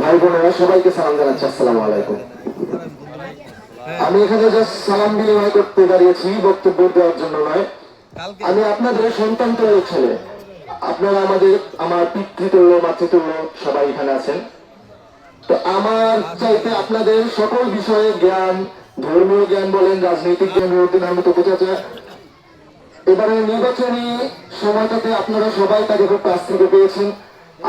ভাই বোনেরা সবাইকে সালাম জানাচ্ছি, আসসালামু আলাইকুম। আমি এখানে জাস্ট সালাম বিনিময় করতে দাঁড়িয়েছি, বক্তব্য দেওয়ার জন্য নয়। আমি আপনাদের সন্তান তুল্য ছেলে। আপনারা আমাদের, আমার পিতৃতুল্য, মাতৃতুল্য সবাই এখানে আছেন। তো আমার চাইতে আপনাদের সকল বিষয়ে জ্ঞান, ধর্মীয় জ্ঞান বলেন, রাজনৈতিক জ্ঞান উদ্দিন আহমেদ উপচাচা এবারে নির্বাচনী সময়টাতে আপনারা সবাই তাকে খুব কাছ থেকে পেয়েছেন।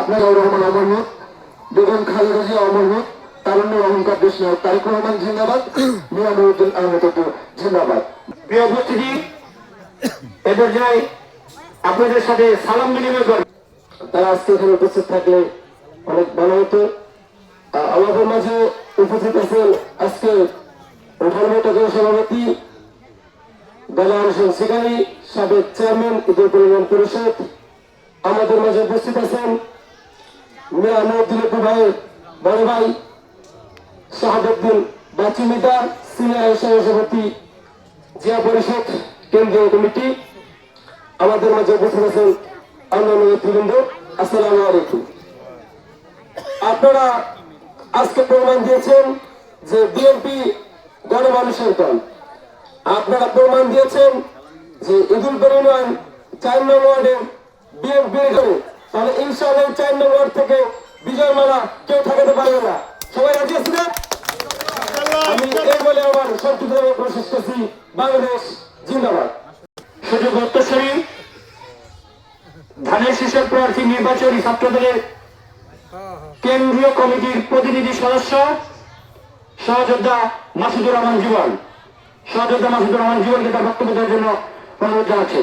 আপনারা রহমান অমরনাথ বেগম খালেদা জিয়া অমরনাথ তারুণ্য অহংকার নায়ক তারেক রহমান, জিন্দাবাদ। মিয়া নুরুদ্দিন আহমেদ জিন্দাবাদ। প্রিয় উপস্থিতি, এ পর্যায়ে আপনাদের সাথে সালাম বিনিময় করব। তারা আজকে এখানে উপস্থিত থাকলে অনেক ভালো হতো। আমাদের মাঝে উপস্থিত আছেন আজকে টাকা সভাপতি বেলার হোসেন সিকারি সাবেক চেয়ারম্যান, ঈদুল পরিবহন পরিষদ। আমাদের মাঝে উপস্থিত আছেন মিয়া মহদ্দিন ভাইয়ের বড় ভাই, শাহাবুদ্দিন বাচি মিদার সিনিয়র সভাপতি, জিয়া পরিষদ আপনারা আজকে প্রমাণ দিয়েছেন যে বিএনপি গণমানুষের দল। আপনারা প্রমাণ দিয়েছেন যে পরিমাণ চার নং ওয়ার্ডের বিএনপি তাহলে ইনশাআল্লাহ চার নং ওয়ার্ড থেকে বিজয় মালা কেউ ঠেকাতে পারবে না। সবাই রাজি আছে না? আমি এই বলে আমার সংক্ষিপ্ত প্রশেষ করছি। বাংলাদেশ জিন্দাবাদ। সুযোগ উত্তরসূরি ধানের শীষের প্রার্থী নির্বাচনী ছাত্রদলের কেন্দ্রীয় কমিটির প্রতিনিধি সদস্য সহযোদ্ধা মাসুদুর রহমান জীবন সহযোদ্ধা মাসুদুর রহমান জীবনকে তার বক্তব্য দেওয়ার জন্য অনুরোধ জানাচ্ছি।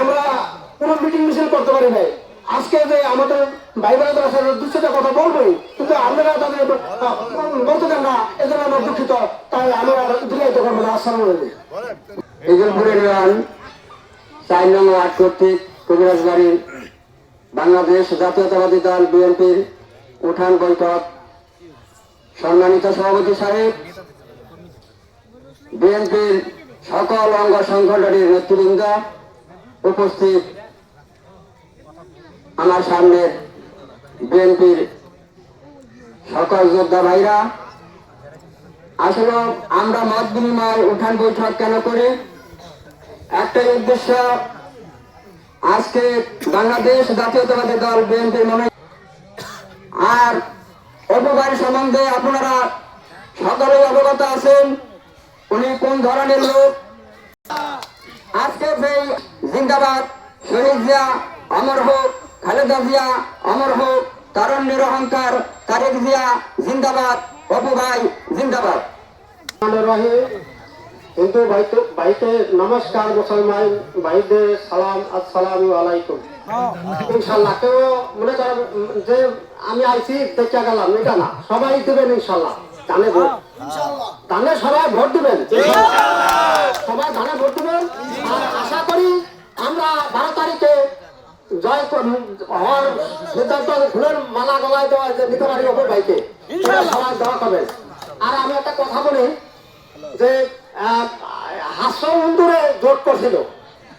আমরা কোনো মিটিং মিছিল করতে পারি নাই। আজকে যে আমাদের ভাই সাথে দুঃখিত কথা বলবোই, কিন্তু আপনারা তাদের বলতে দেন না, এজন্য আমরা দুঃখিত, তাই আমরা দীর্ঘায়িত করব না। আসসালামু নিলাম, চার নং ওয়ার্ড কর্তৃক কবিরাজ বাড়ির বাংলাদেশ জাতীয়তাবাদী দল বিএনপির উঠান বৈঠক। সম্মানিত সভাপতি সাহেব, বিএনপির সকল অঙ্গ সংগঠনের নেতৃবৃন্দ উপস্থিত আমার সামনে বিএনপির সকল যোদ্ধা ভাইরা। আসলে আমরা মত বিনিময় উঠান বৈঠক কেন করি? একটাই উদ্দেশ্য, আজকে বাংলাদেশ জাতীয়তাবাদী দল বিএনপির মনে আর অপকারী সম্বন্ধে আপনারা সকলেই অবগত আছেন। উনি কোন ধরনের লোক? আজকে সেই জিন্দাবাদ। শহীদ জিয়া অমর হোক খালেদা জিয়া অমর হোক তারণ্যের অহংকার তারেক জিয়া জিন্দাবাদ। অপু ভাই জিন্দাবাদ। হিন্দু ভাইকে ভাইকে নমস্কার মুসলমান ভাইদের সালাম আসসালামু আলাইকুম। ইনশাল্লাহ কেউ মনে করেন যে আমি আইছি দেখে গেলাম এটা না। সবাই দিবেন ইনশাল্লাহ ধানে ভোট। ধানে সবাই ভোট দিবেন। সবাই ধানে ভোট দিবেন। আর আশা করি আমরা বারো তারিখে জয় কর- হওয়ার সিদ্ধান্ত ফুলের মালা গলায় দেওয়া যে নিতে পারি অপর ভাইকে। এটা দেওয়া করবেন আর আমি একটা কথা বলি যে হাস্য জোট করছিল।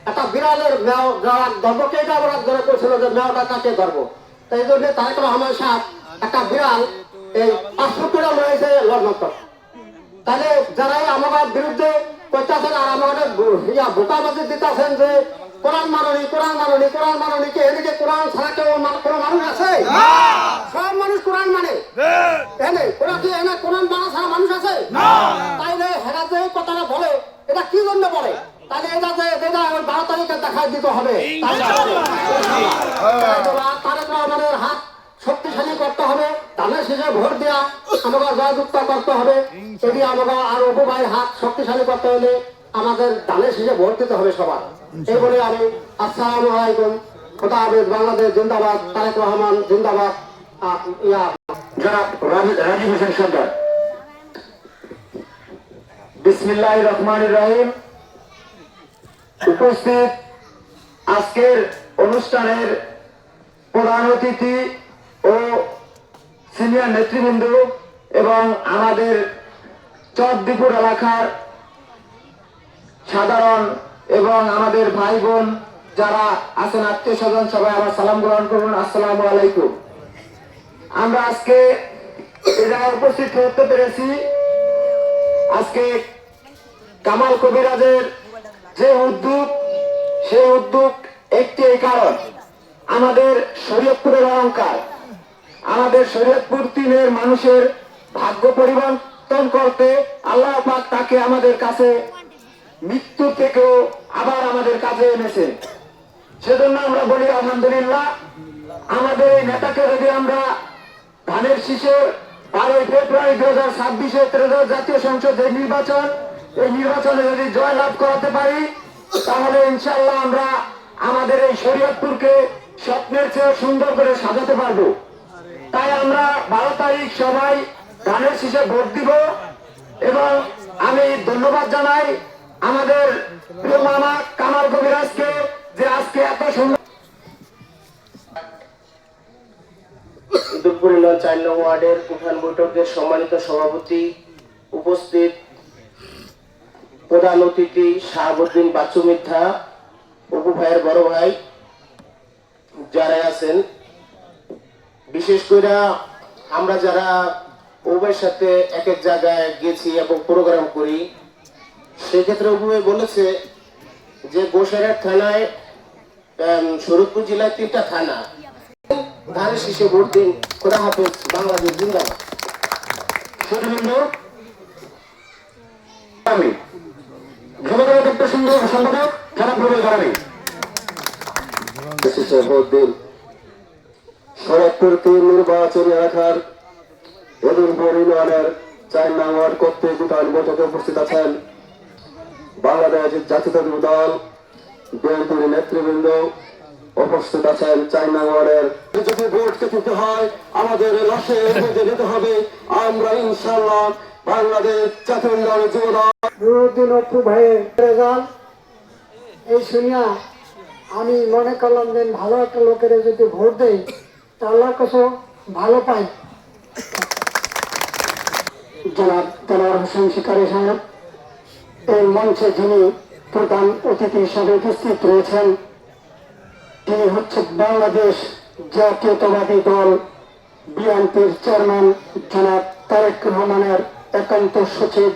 একটা বিড়ালের মেয় যাওয়ার ধর্মকে এটা আমরা ধরে করছিল যে মেয়টা কাকে ধরব? তাই জন্য তারেক রহমান সাহেব একটা বিড়াল এই পাসপোর্ট করে রয়েছে তাহলে যারাই আমার বিরুদ্ধে করতেছেন আর আমাদের ইয়া বোকাবাজি দিতেছেন যে কোরআন মাননি কোরআন মাননি কোরআন মাননি কে এদিকে কোরআন ছাড়া কেউ মান- কোনো মানুষ আছে? সব মানুষ কোরআন মানে। এনে ওরা কি এনে কোরআন মানা ছাড়া মানুষ আছে? তাইলে হেরা যে কথাটা বলে এটা কি জন্য বলে? তাহলে এটা যে এটা ওই বারো তারিখে দেখাই দিতে হবে। তারেক রহমানের হাত শক্তিশালী করতে হবে। ধানের শেষে ভোট দেওয়া আমাকে জয়যুক্ত করতে হবে। যদি আমাকে আর অপু ভাইয়ের হাত শক্তিশালী করতে হলে আমাদের ধানের শেষে ভোট দিতে হবে সবার। এই বলে আমি আসসালামু আলাইকুম। খোদা হাফেজ, বাংলাদেশ জিন্দাবাদ, তারেক রহমান জিন্দাবাদ। রাজীব হোসেন বিসমিল্লাহ রহমান রহিম। উপস্থিত আজকের অনুষ্ঠানের প্রধান অতিথি ও সিনিয়র নেতৃবৃন্দ এবং আমাদের চরদিপুর এলাকার সাধারণ এবং আমাদের ভাই বোন যারা আছেন, আত্মীয় স্বজন সবাই আমার সালাম গ্রহণ করুন। আসসালামু আলাইকুম। আমরা আজকে এ জায়গায় উপস্থিত হতে পেরেছি। আজকে কামাল কবিরাজের যে উদ্যোগ, সেই উদ্যোগ একটি কারণ। আমাদের শরীয়তপুরের অহংকার। আমাদের শরীয়তপুর তিনের মানুষের ভাগ্য পরিবর্তন করতে আল্লাহ পাক তাকে আমাদের কাছে মৃত্যু থেকেও আবার আমাদের কাছে এনেছে। সেজন্য আমরা বলি, আলহামদুলিল্লাহ, আমাদের এই নেতাকে যদি আমরা ধানের শীষের বারোই ফেব্রুয়ারি দু হাজার ছাব্বিশে ত্রেদশ জাতীয় সংসদের নির্বাচন, এই নির্বাচনে যদি জয় লাভ করাতে পারি, তাহলে ইনশাল্লাহ আমরা আমাদের এই শরীয়তপুরকে স্বপ্নের চেয়ে সুন্দর করে সাজাতে পারব। তাই আমরা বারো তারিখ সবাই ধানের শীষে ভোট দিব এবং আমি ধন্যবাদ জানাই আমাদের প্রিয় মামা কামাল কবিরাজকে যে আজকে এত সুন্দর ইউনিয়ন চার ওয়ার্ডের উঠান বৈঠকের সম্মানিত সভাপতি উপস্থিত প্রধান অতিথি শাহাবুদ্দিন বাচ্চু মিথ্যা, অপু ভাইয়ের বড় ভাই যারা আছেন বিশেষ করে আমরা যারা উভয়ের সাথে এক এক জায়গায় গেছি এবং প্রোগ্রাম করি, সেক্ষেত্রে উভয় বলেছে যে গোসাইরাট থানায় শরৎপুর জেলায় তিনটা থানা। ধানের শীষে ভোট দিন, খোদা হাফেজ, বাংলাদেশ জিন্দাবাদ। সুধীন্দ্র আমি যুবদল দপ্তর সংঘ সম্পাদক জনাব প্রবল গারামি শীষে তিন নির্বাচনী এলাকার এদিনপুর ইউনিয়নের চার নং ওয়ার্ড কর্তৃক উঠান বৈঠকে উপস্থিত আছেন বাংলাদেশ জাতীয়তাবাদী দল, বিএনপির নেতৃবৃন্দ উপস্থিত আছেন চার নং ওয়ার্ডের যদি ভোটকে দিতে হয়, আমাদের লাশে ভোটে দিতে হবে। আমরা ইনশাল্লাহ বাংলাদেশ জাতীয় দল যুব অপু ভাইয়ের রেজাল্ট। এই শুনিয়া আমি মনে করলাম যে ভালো একটা লোকের যদি ভোট দেয় তা আল্লাহর কাছে ভালো পাই। জনাব দেলোয়ার হোসেন শিকারী সাহেব এই মঞ্চে যিনি প্রধান অতিথি হিসাবে উপস্থিত রয়েছেন, তিনি হচ্ছে বাংলাদেশ জাতীয়তাবাদী দল বিএনপির চেয়ারম্যান জনাব তারেক রহমানের একান্ত সচিব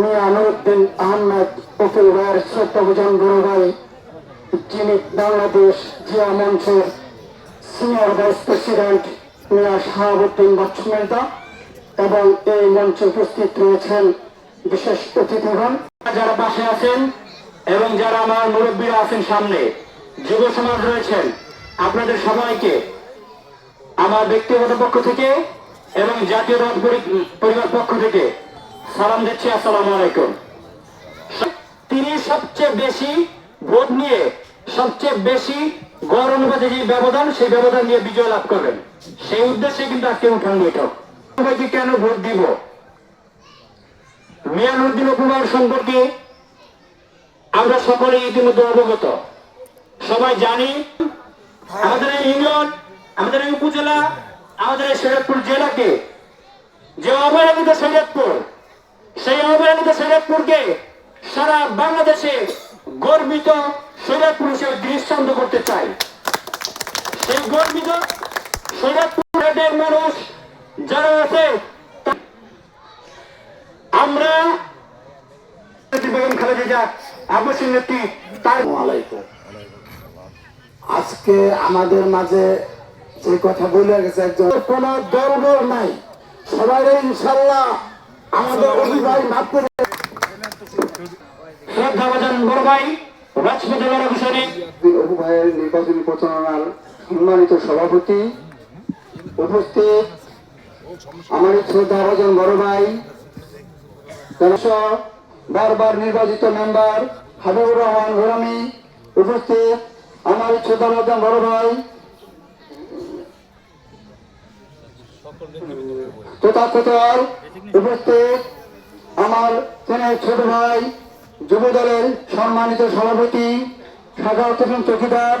মিয়া নুরুদ্দিন আহমেদ অপুল ভাইয়ের শ্রদ্ধাভোজন বড় ভাই, যিনি বাংলাদেশ জিয়া মঞ্চের senior vice president Mia Shahabuddin Bachchu Mehta এবং এই মঞ্চে উপস্থিত রয়েছেন বিশেষ অতিথিগণ। যারা পাশে আছেন এবং যারা আমার মুরব্বীরা আছেন সামনে, যুব সমাজ রয়েছেন, আপনাদের সবাইকে আমার ব্যক্তিগত পক্ষ থেকে এবং জাতীয় দল পরিবার পক্ষ থেকে সালাম দিচ্ছি আসসালাম আলাইকুম। তিনি সবচেয়ে বেশি ভোট নিয়ে সবচেয়ে বেশি গড় অনুপাতে যে ব্যবধান, সেই ব্যবধান নিয়ে বিজয় লাভ করবেন। সেই উদ্দেশ্যে কিন্তু আজকে উঠান বৈঠক কেন ভোট দিব? মিয়ানুদ্দিন উপমার সম্পর্কে আমরা সকলে ইতিমধ্যে অবগত। সবাই জানি, আমাদের এই ইউনিয়ন আমাদের এই উপজেলা, আমাদের এই শরীয়তপুর জেলাকে যে অবহেলিত শরীয়তপুর সেই অবহেলিত শরীয়তপুরকে সারা বাংলাদেশে গর্বিত শরীয়তপুর হিসেবে দৃষ্টান্ত করতে চাই। সেই গর্বিত শরীয়তপুরের মানুষ যারা আছে আমরা বেগম খালেদা জিয়া আবশ্যক নেত্রী তার আজকে আমাদের মাঝে যে কথা বলে গেছে একজন কোন দলবল নাই। সবাই ইনশাল্লাহ আমাদের অভিভাবক মাফ করে শ্রদ্ধাভাজন বড় ভাই। সভাপতি উপস্থিত আমার শ্রদ্ধা ভজন বড় ভাই বারবার নির্বাচিত মেম্বার হাবিবুর রহমান গোলামী উপস্থিত আমার ছোটবাজান বড় ভাই। তথাকথর উপস্থিত আমার ছোট ভাই যুব দলের সম্মানিত সভাপতি হোসেন চৌকিদার,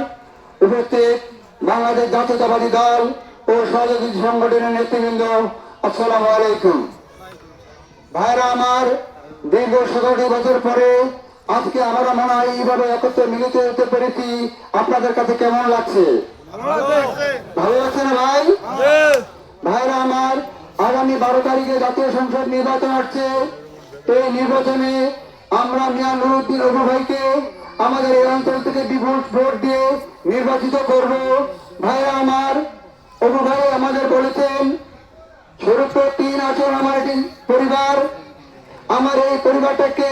উপস্থিত বাংলাদেশ জাতীয়তাবাদী দল ও সহযোগী সংগঠনের নেতৃবৃন্দ, আসসালামু আলাইকুম। ভাইরা আমার, দীর্ঘ সতেরোটি বছর পরে আজকে আমরা মনে হয় এইভাবে একত্রে মিলিত হতে পেরেছি। আপনাদের কাছে কেমন লাগছে? ভালো লাগছে না ভাই? ভাইরা আমার, আগামী বারো তারিখে জাতীয় সংসদ নির্বাচন আসছে। এই নির্বাচনে আমরা মিয়া নুরুদ্দিন অবু ভাইকে আমাদের এই অঞ্চল থেকে বিপুল ভোট দিয়ে নির্বাচিত করব। ভাইরা আমার অবু ভাই আমাদের বলেছেন ছোট তিন আছেন আমার পরিবার। আমার এই পরিবারটাকে